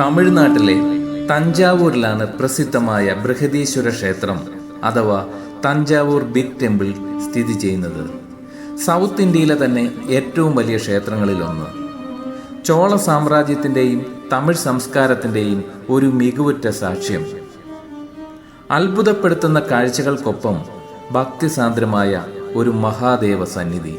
തമിഴ്നാട്ടിലെ തഞ്ചാവൂരിലാണ് പ്രസിദ്ധമായ ബൃഹദീശ്വര ക്ഷേത്രം അഥവാ തഞ്ചാവൂർ ബിഗ് ടെമ്പിൾ സ്ഥിതി ചെയ്യുന്നത്. സൗത്ത് ഇന്ത്യയിലെ തന്നെ ഏറ്റവും വലിയ ക്ഷേത്രങ്ങളിലൊന്ന്. ചോള സാമ്രാജ്യത്തിന്റെയും തമിഴ് സംസ്കാരത്തിന്റെയും ഒരു മികവുറ്റ സാക്ഷ്യം. അത്ഭുതപ്പെടുത്തുന്ന കാഴ്ചകൾക്കൊപ്പം ഭക്തിസാന്ദ്രമായ ഒരു മഹാദേവ സന്നിധി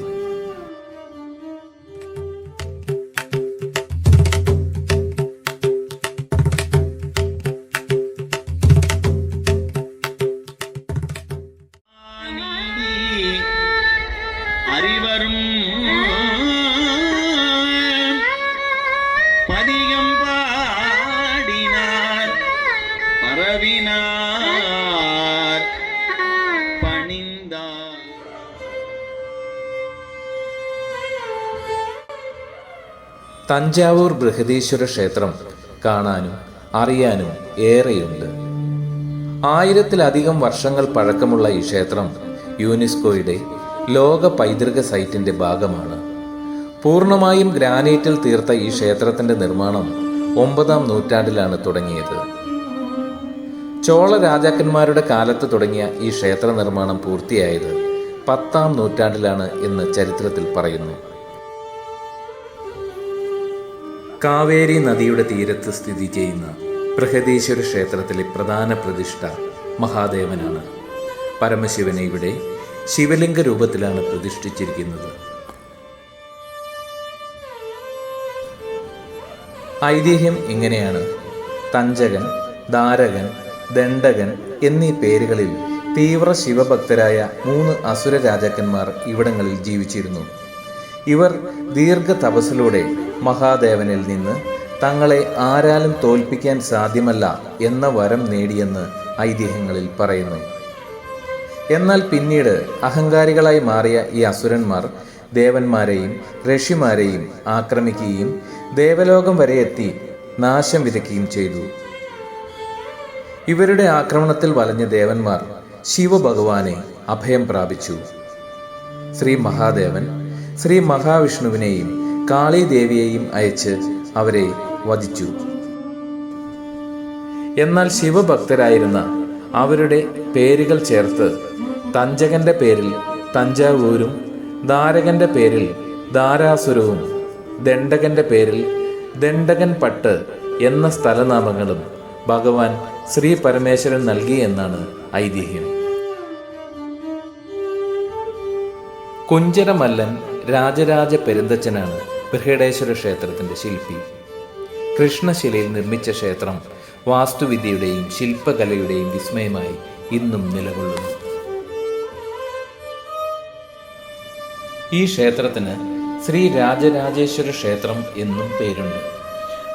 அறிவரும் பதிகம் பாடினார் பரவினார் பணிந்தார் തഞ്ചാവൂർ ബൃഹദീശ്വര ക്ഷേത്രം കാണാനും അറിയാനും ഏറെയുണ്ട് ആയിരത്തിലധികം വർഷങ്ങൾ പഴക്കമുള്ള ഈ ക്ഷേത്രം യുനെസ്കോയുടെ ലോക പൈതൃക സൈറ്റിന്റെ ഭാഗമാണ്. പൂർണമായും ഗ്രാനൈറ്റിൽ തീർത്ത ഈ ക്ഷേത്രത്തിന്റെ നിർമ്മാണം ഒമ്പതാം നൂറ്റാണ്ടിലാണ് തുടങ്ങിയത്. ചോള രാജാക്കന്മാരുടെ കാലത്ത് തുടങ്ങിയ ഈ ക്ഷേത്ര നിർമ്മാണം പൂർത്തിയായത് പത്താം നൂറ്റാണ്ടിലാണ് എന്ന് ചരിത്രത്തിൽ പറയുന്നു. കാവേരി നദിയുടെ തീരത്ത് സ്ഥിതി ചെയ്യുന്ന ബൃഹദീശ്വര ക്ഷേത്രത്തിലെ പ്രധാന പ്രതിഷ്ഠ മഹാദേവനാണ്. പരമശിവനെ ഇവിടെ ശിവലിംഗ രൂപത്തിലാണ് പ്രതിഷ്ഠിച്ചിരിക്കുന്നത്. ഐതിഹ്യം ഇങ്ങനെയാണ്. തഞ്ചകൻ ധാരകൻ ദണ്ഡകൻ എന്നീ പേരുകളിൽ തീവ്ര ശിവഭക്തരായ മൂന്ന് അസുര രാജാക്കന്മാർ ഇവിടങ്ങളിൽ ജീവിച്ചിരുന്നു. ഇവർ ദീർഘ തപസ്സിലൂടെ മഹാദേവനിൽ നിന്ന് തങ്ങളെ ആരാലും തോൽപ്പിക്കാൻ സാധ്യമല്ല എന്ന വരം നേടിയെന്ന് ഐതിഹ്യങ്ങളിൽ പറയുന്നു. എന്നാൽ പിന്നീട് അഹങ്കാരികളായി മാറിയ ഈ അസുരന്മാർ ദേവന്മാരെയും ഋഷിമാരെയും ആക്രമിക്കുകയും ദേവലോകം വരെ എത്തി നാശം വിതയ്ക്കുകയും ചെയ്തു. ഇവരുടെ ആക്രമണത്തിൽ വലഞ്ഞ ദേവന്മാർ ശിവഭഗവാനെ അഭയം പ്രാപിച്ചു. ശ്രീ മഹാദേവൻ ശ്രീ മഹാവിഷ്ണുവിനെയും കാളീദേവിയെയും അയച്ച് അവരെ വധിച്ചു. എന്നാൽ ശിവഭക്തരായിരുന്ന അവരുടെ പേരുകൾ ചേർത്ത് തഞ്ചകന്റെ പേരിൽ തഞ്ചാവൂരും ധാരകന്റെ പേരിൽ ധാരാസുരവും ദണ്ഡകന്റെ പേരിൽ ദണ്ഡകൻ പട്ട് എന്ന സ്ഥലനാമങ്ങളും ഭഗവാൻ ശ്രീ പരമേശ്വരൻ നൽകി എന്നാണ് ഐതിഹ്യം. കുഞ്ചരമല്ലൻ രാജരാജ പെരുന്തച്ചനാണ് ബൃഹടേശ്വര ക്ഷേത്രത്തിന്റെ ശില്പി. കൃഷ്ണശിലയിൽ നിർമ്മിച്ച ക്ഷേത്രം വാസ്തുവിദ്യയുടെയും ശില്പകലയുടെയും വിസ്മയമായി ഇന്നും നിലകൊള്ളുന്നു. ഈ ക്ഷേത്രത്തിന് ശ്രീ രാജരാജേശ്വര ക്ഷേത്രം എന്നും പേരുണ്ട്.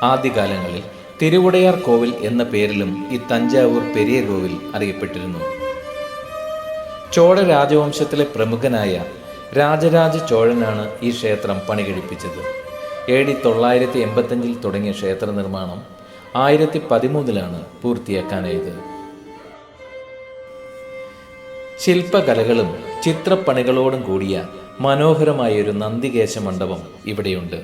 ആദ്യകാലങ്ങളിൽ തിരുവുടയാർ കോവിൽ എന്ന പേരിലും ഈ തഞ്ചാവൂർ പെരിയ കോവിൽ അറിയപ്പെട്ടിരുന്നു. ചോഴ രാജവംശത്തിലെ പ്രമുഖനായ രാജരാജ ചോഴനാണ് ഈ ക്ഷേത്രം പണികഴിപ്പിച്ചത്. എ ഡി തൊള്ളായിരത്തി എൺപത്തഞ്ചിൽ തുടങ്ങിയ ക്ഷേത്ര നിർമ്മാണം ആയിരത്തി പതിമൂന്നിലാണ് പൂർത്തിയാക്കാനായത്. ശില്പകലകളും ചിത്രപ്പണികളോടും കൂടിയ മനോഹരമായൊരു നന്ദികേശ മണ്ഡപം ഇവിടെയുണ്ട്.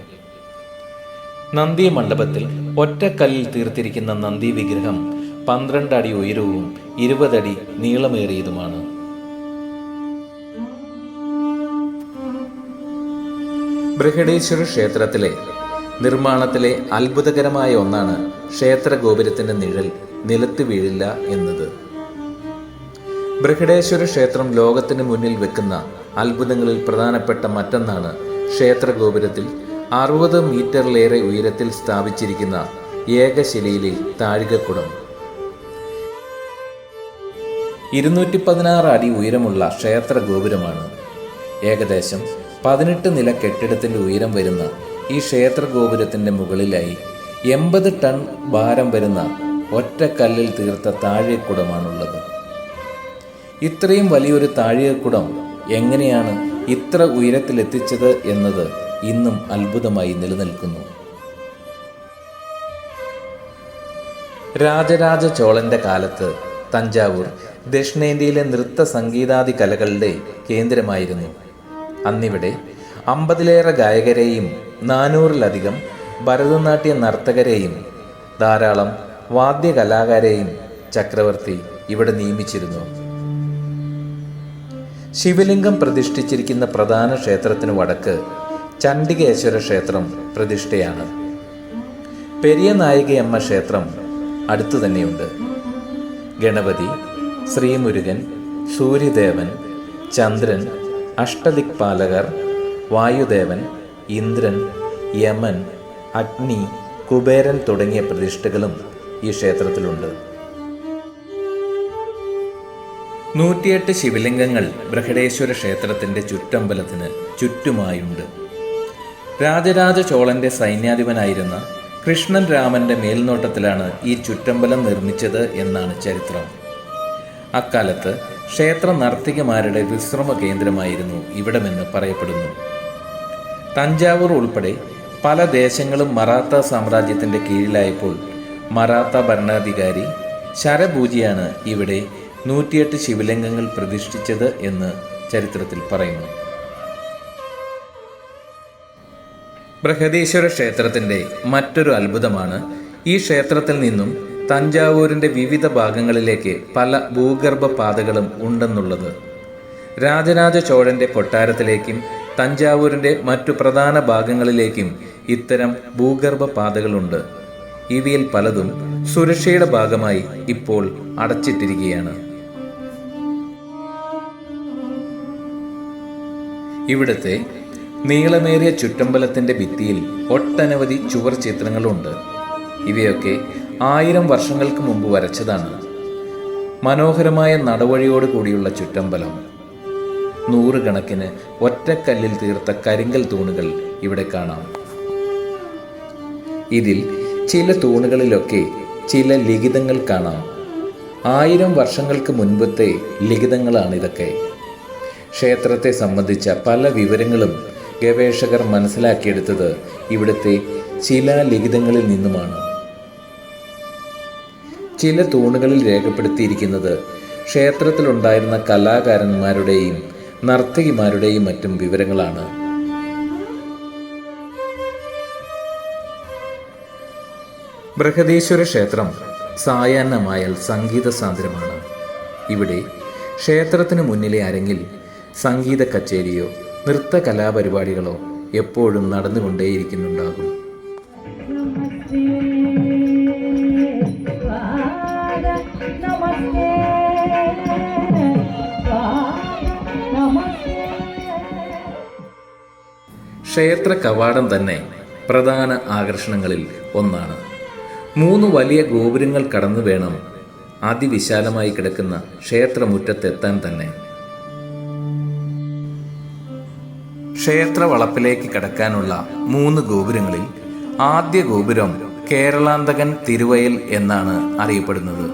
നന്ദി മണ്ഡപത്തിൽ ഒറ്റക്കല്ലിൽ തീർത്തിരിക്കുന്ന നന്ദി വിഗ്രഹം പന്ത്രണ്ട് അടി ഉയരവും ഇരുപതടി നീളമേറിയതുമാണ്. ബൃഹടേശ്വര ക്ഷേത്രത്തിലെ നിർമ്മാണത്തിലെ അത്ഭുതകരമായ ഒന്നാണ് ക്ഷേത്ര ഗോപുരത്തിന്റെ നിഴൽ നിലത്ത് വീഴില്ല എന്നത്. ബൃഹടേശ്വര ക്ഷേത്രം ലോകത്തിന് മുന്നിൽ വെക്കുന്ന അത്ഭുതങ്ങളിൽ പ്രധാനപ്പെട്ട മറ്റൊന്നാണ് ക്ഷേത്രഗോപുരത്തിൽ അറുപത് മീറ്ററിലേറെ ഉയരത്തിൽ സ്ഥാപിച്ചിരിക്കുന്ന ഏകശിലയിലെ താഴികക്കുടം. ഇരുന്നൂറ്റി പതിനാറ് അടി ഉയരമുള്ള ക്ഷേത്ര ഗോപുരമാണ് ഏകദേശം പതിനെട്ട് നില കെട്ടിടത്തിന്റെ ഉയരം വരുന്ന ഈ ക്ഷേത്ര ഗോപുരത്തിന്റെ മുകളിലായി എൺപത് ടൺ ഭാരം വരുന്ന ഒറ്റ കല്ലിൽ തീർത്ത താഴികക്കുടമാണുള്ളത്. ഇത്രയും വലിയൊരു താഴികക്കുടം എങ്ങനെയാണ് ഇത്ര ഉയരത്തിലെത്തിച്ചത് എന്നത് ഇന്നും അത്ഭുതമായി നിലനിൽക്കുന്നു. രാജരാജ ചോളന്റെ കാലത്ത് തഞ്ചാവൂർ ദക്ഷിണേന്ത്യയിലെ നൃത്ത സംഗീതാദി കലകളുടെ കേന്ദ്രമായിരുന്നു. അന്നിവിടെ അമ്പതിലേറെ ഗായകരെയും നാനൂറിലധികം ഭരതനാട്യ നർത്തകരെയും ധാരാളം വാദ്യകലാകാരെയും ചക്രവർത്തി ഇവിടെ നിയമിച്ചിരുന്നു. ശിവലിംഗം പ്രതിഷ്ഠിച്ചിരിക്കുന്ന പ്രധാന ക്ഷേത്രത്തിന് വടക്ക് ചണ്ഡികേശ്വര ക്ഷേത്രം പ്രതിഷ്ഠയാണ്. പെരിയ നായികയമ്മ ക്ഷേത്രം അടുത്തു തന്നെയുണ്ട്. ഗണപതി ശ്രീമുരുകൻ സൂര്യദേവൻ ചന്ദ്രൻ അഷ്ടദിക്പാലകർ വായുദേവൻ ഇന്ദ്രൻ യമൻ അഗ്നി കുബേരൻ തുടങ്ങിയ പ്രതിഷ്ഠകളും ഈ ക്ഷേത്രത്തിലുണ്ട്. നൂറ്റിയെട്ട് ശിവലിംഗങ്ങൾ ബൃഹടേശ്വര ക്ഷേത്രത്തിന്റെ ചുറ്റമ്പലത്തിന് ചുറ്റുമായുണ്ട്. രാജരാജ ചോളന്റെ സൈന്യാധിപനായിരുന്ന കൃഷ്ണൻ രാമന്റെ മേൽനോട്ടത്തിലാണ് ഈ ചുറ്റമ്പലം നിർമ്മിച്ചത് എന്നാണ് ചരിത്രം. അക്കാലത്ത് ക്ഷേത്ര നർത്തികമാരുടെ വിശ്രമ കേന്ദ്രമായിരുന്നു ഇവിടമെന്ന് പറയപ്പെടുന്നു. തഞ്ചാവൂർ ഉൾപ്പെടെ പല ദേശങ്ങളും മറാത്ത സാമ്രാജ്യത്തിന്റെ കീഴിലായപ്പോൾ മറാത്ത ഭരണാധികാരി ശരഭൂജിയാണ് ഇവിടെ നൂറ്റിയെട്ട് ശിവലിംഗങ്ങൾ പ്രതിഷ്ഠിച്ചത് എന്ന് ചരിത്രത്തിൽ പറയുന്നു. ബൃഹദീശ്വര ക്ഷേത്രത്തിന്റെ മറ്റൊരു അത്ഭുതമാണ് ഈ ക്ഷേത്രത്തിൽ നിന്നും തഞ്ചാവൂരിന്റെ വിവിധ ഭാഗങ്ങളിലേക്ക് പല ഭൂഗർഭ പാതകളും ഉണ്ടെന്നുള്ളത്. രാജരാജ ചോഴന്റെ കൊട്ടാരത്തിലേക്കും തഞ്ചാവൂരിന്റെ മറ്റു പ്രധാന ഭാഗങ്ങളിലേക്കും ഇത്തരം ഭൂഗർഭ പാതകളുണ്ട്. ഇവയിൽ പലതും സുരക്ഷയുടെ ഭാഗമായി ഇപ്പോൾ അടച്ചിട്ടിരിക്കുകയാണ്. ഇവിടുത്തെ നീളമേറിയ ചുറ്റമ്പലത്തിന്റെ ഭിത്തിയിൽ ഒട്ടനവധി ചുവർ ചിത്രങ്ങളുണ്ട്. ഇവയൊക്കെ ആയിരം വർഷങ്ങൾക്ക് മുമ്പ് വരച്ചതാണ്. മനോഹരമായ നടവഴിയോട് കൂടിയുള്ള ചുറ്റമ്പലം. നൂറുകണക്കിന് ഒറ്റക്കല്ലിൽ തീർത്ത കരിങ്കൽ തൂണുകൾ ഇവിടെ കാണാം. ഇതിൽ ചില തൂണുകളിലൊക്കെ ചില ലിഖിതങ്ങൾ കാണാം. ആയിരം വർഷങ്ങൾക്ക് മുൻപത്തെ ലിഖിതങ്ങളാണ് ഇതൊക്കെ ക്ഷേത്രത്തെ സംബന്ധിച്ച പല വിവരങ്ങളും ഗവേഷകർ മനസ്സിലാക്കിയെടുത്തത് ഇവിടുത്തെ ചില ലിഖിതങ്ങളിൽ നിന്നുമാണ്. ചില തൂണുകളിൽ രേഖപ്പെടുത്തിയിരിക്കുന്നത് ക്ഷേത്രത്തിലുണ്ടായിരുന്ന കലാകാരന്മാരുടെയും നർത്തകിമാരുടെയും മറ്റും വിവരങ്ങളാണ്. ബൃഹദീശ്വര ക്ഷേത്രം സായാഹ്നമായാൽ സംഗീത സാന്ദ്രമാണ്. ഇവിടെ ക്ഷേത്രത്തിന് മുന്നിലെ അരങ്ങിൽ സംഗീത കച്ചേരിയോ നൃത്ത കലാപരിപാടികളോ എപ്പോഴും നടന്നുകൊണ്ടേയിരിക്കുന്നുണ്ടാകും. ക്ഷേത്ര കവാടം തന്നെ പ്രധാന ആകർഷണങ്ങളിൽ ഒന്നാണ്. മൂന്ന് വലിയ ഗോപുരങ്ങൾ കടന്നു വേണം അതിവിശാലമായി കിടക്കുന്ന ക്ഷേത്രമുറ്റത്തെത്താൻ തന്നെ. ക്ഷേത്ര വളപ്പിലേക്ക് കടക്കാനുള്ള മൂന്ന് ഗോപുരങ്ങളിൽ ആദ്യ ഗോപുരം കേരളാന്തകൻ തിരുവയൽ എന്നാണ് അറിയപ്പെടുന്നത്.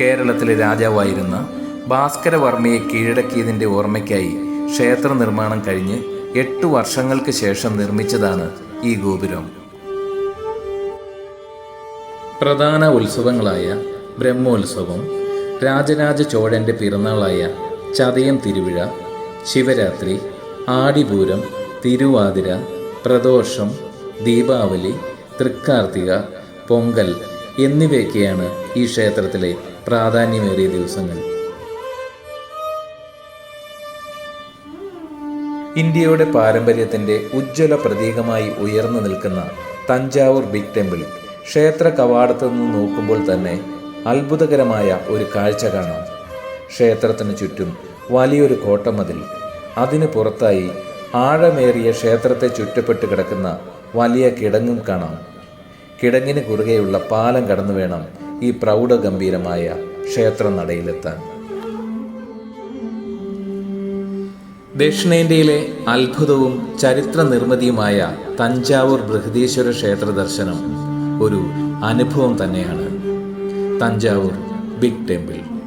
കേരളത്തിലെ രാജാവായിരുന്ന ഭാസ്കരവർമ്മയെ കീഴടക്കിയതിന്റെ ഓർമ്മയ്ക്കായി ക്ഷേത്ര നിർമ്മാണം കഴിഞ്ഞ് എട്ട് വർഷങ്ങൾക്ക് ശേഷം നിർമ്മിച്ചതാണ് ഈ ഗോപുരം. പ്രധാന ഉത്സവങ്ങളായ ബ്രഹ്മോത്സവം രാജരാജ ചോഴന്റെ പിറന്നാളായ ചതയം തിരുവിഴ ശിവരാത്രി ആടിപൂരം തിരുവാതിര പ്രദോഷം ദീപാവലി തൃക്കാർത്തിക പൊങ്കൽ എന്നിവയൊക്കെയാണ് ഈ ക്ഷേത്രത്തിലെ പ്രാധാന്യമേറിയ ദിവസങ്ങൾ. ഇന്ത്യയുടെ പാരമ്പര്യത്തിന്റെ ഉജ്ജ്വല പ്രതീകമായി ഉയർന്നു നിൽക്കുന്ന തഞ്ചാവൂർ ബിഗ് ടെമ്പിൾ ക്ഷേത്ര കവാടത്തു നിന്ന് നോക്കുമ്പോൾ തന്നെ അത്ഭുതകരമായ ഒരു കാഴ്ച കാണാം. ക്ഷേത്രത്തിന് ചുറ്റും വലിയൊരു കോട്ടമതിൽ അതിന് പുറത്തായി ആഴമേറിയ ക്ഷേത്രത്തെ ചുറ്റപ്പെട്ട് കിടക്കുന്ന വലിയ കിടങ്ങും കാണാം. കിടങ്ങിന് കുറുകെയുള്ള പാലം കടന്നു വേണം ഈ പ്രൗഢഗംഭീരമായ ക്ഷേത്ര നടയിലെത്താൻ ദക്ഷിണേന്ത്യയിലെ അത്ഭുതവും ചരിത്ര നിർമ്മിതിയുമായ തഞ്ചാവൂർ ബൃഹദീശ്വര ക്ഷേത്ര ദർശനം ഒരു അനുഭവം തന്നെയാണ്. Thanjavur big temple.